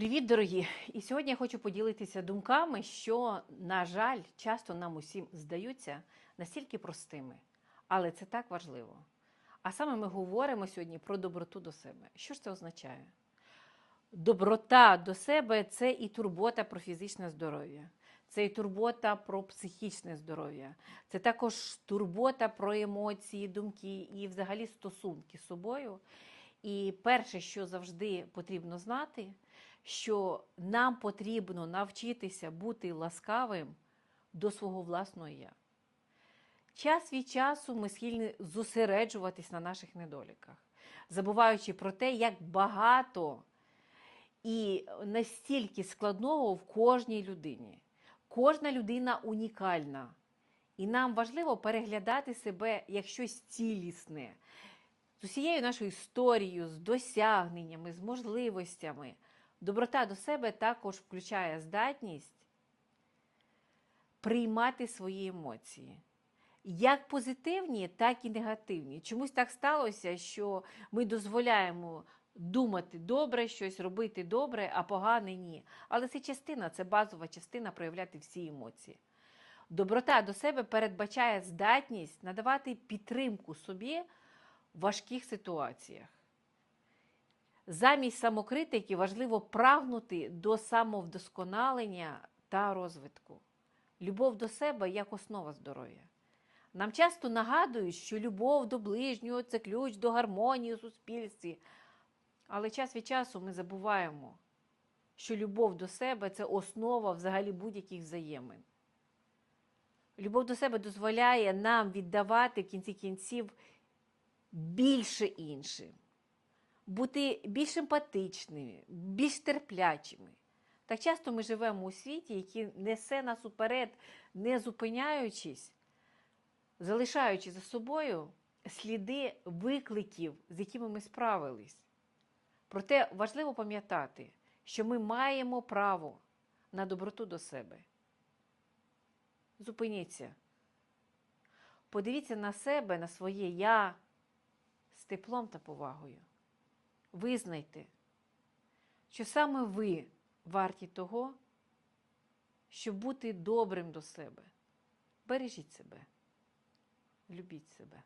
Привіт, дорогі! І сьогодні я хочу поділитися думками, що, на жаль, часто нам усім здаються настільки простими, але це так важливо. А саме ми говоримо сьогодні про доброту до себе. Що ж це означає? Доброта до себе це і турбота про фізичне здоров'я, це і турбота про психічне здоров'я, це також турбота про емоції, думки і взагалі стосунки з собою. І перше, що завжди потрібно знати, що нам потрібно навчитися бути ласкавим до свого власного я. Час від часу ми схильні зосереджуватись на наших недоліках, забуваючи про те, як багато і настільки складного в кожній людині. Кожна людина унікальна. І нам важливо переглядати себе як щось цілісне, з усією нашою історією, з досягненнями, з можливостями. Доброта до себе також включає здатність приймати свої емоції. Як позитивні, так і негативні. Чомусь так сталося, що ми дозволяємо думати добре, щось робити добре, а погане ні. Але це частина, це базова частина проявляти всі емоції. Доброта до себе передбачає здатність надавати підтримку собі важких ситуаціях. Замість самокритики важливо прагнути до самовдосконалення та розвитку. Любов до себе як основа здоров'я. Нам часто нагадують, що любов до ближнього це ключ до гармонії у суспільстві. Але час від часу ми забуваємо, що любов до себе це основа взагалі будь-яких взаємин. Любов до себе дозволяє нам віддавати в кінці кінців більше іншим, бути більш емпатичними, більш терплячими. Так часто ми живемо у світі, який несе нас уперед, не зупиняючись, залишаючи за собою сліди викликів, з якими ми справились. Проте важливо пам'ятати, що ми маємо право на доброту до себе. Зупиніться. Подивіться на себе, на своє я теплом та повагою. Визнайте, що саме ви варті того, щоб бути добрим до себе. Бережіть себе, любіть себе.